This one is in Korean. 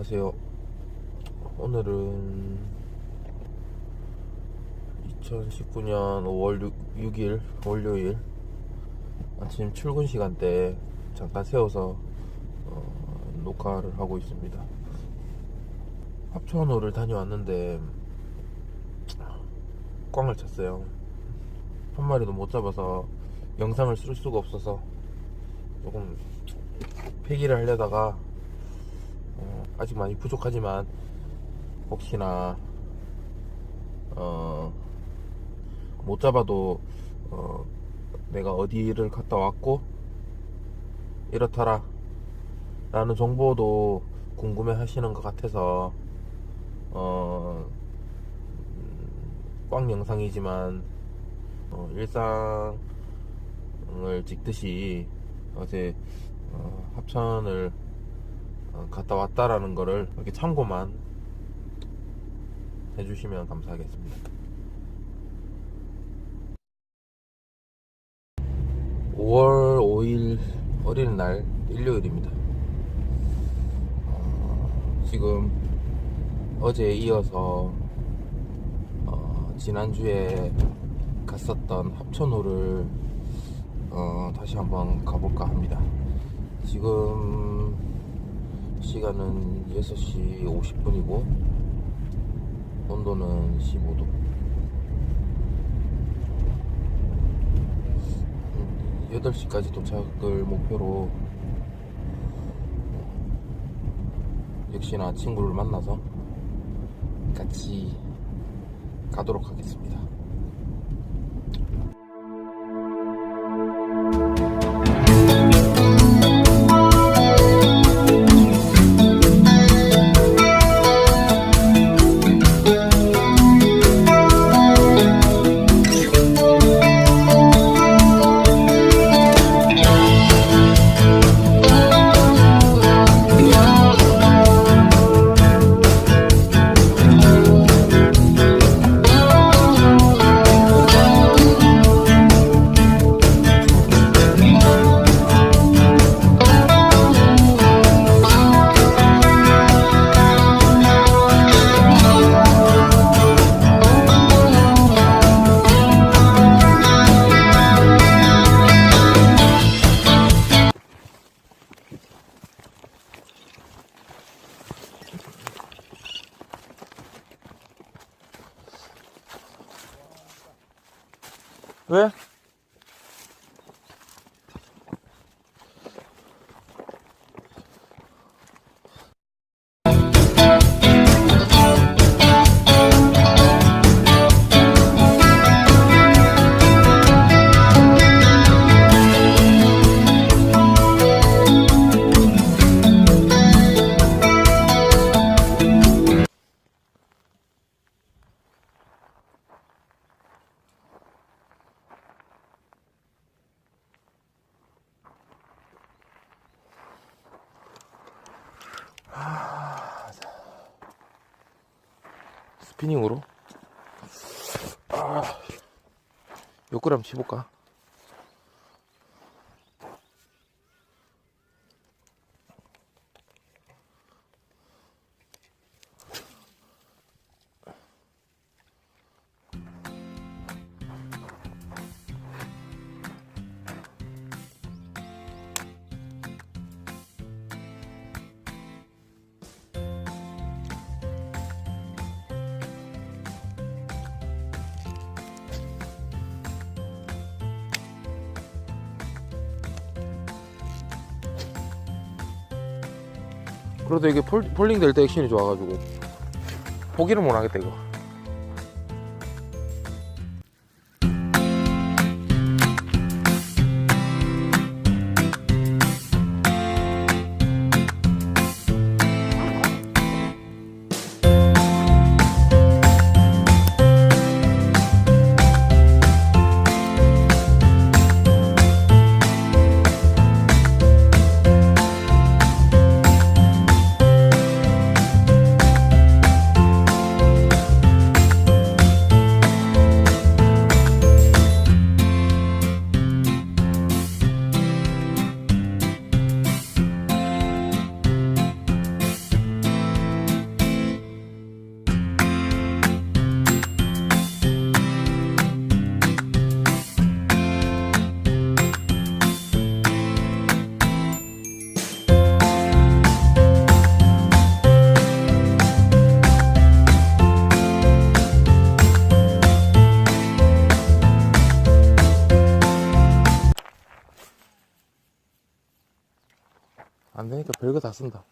안녕하세요. 오늘은 2019년 5월 6, 일 월요일 아침 출근 시간대 잠깐 세워서 어, 녹화를 하고 있습니다. 합천호를 다녀왔는데 꽝을 쳤어요. 한 마리도 못 잡아서 영상을 쓸 수가 없어서 조금 폐기를 하려다가 어, 아직 많이 부족하지만 혹시나 어, 못 잡아도 어, 내가 어디를 갔다 왔고 이렇더라 라는 정보도 궁금해 하시는 것 같아서 어, 음, 꽝 영상이지만 어, 일상을 찍듯이 어제 어, 합천을 어, 갔다 왔다라는 거를 이렇게 참고만 해주시면 감사하겠습니다. 5월 5일 어린이날 일요일입니다. 어, 지금 어제에 이어서 어, 지난주에 갔었던 합천호를 어, 다시 한번 가볼까 합니다. 지금 시간은 6시 50분이고 온도는 15도 8시까지 도착을 목표로 역시나 친구를 만나서 같이 가도록 하겠습니다. ve 왜? 스피닝으로 아, 몇 그램 치볼까? 그래도 이게 폴, 폴링 될 때 액션이 좋아가지고. 포기를 못 하겠다 이거 안 되니까 별거 다 쓴다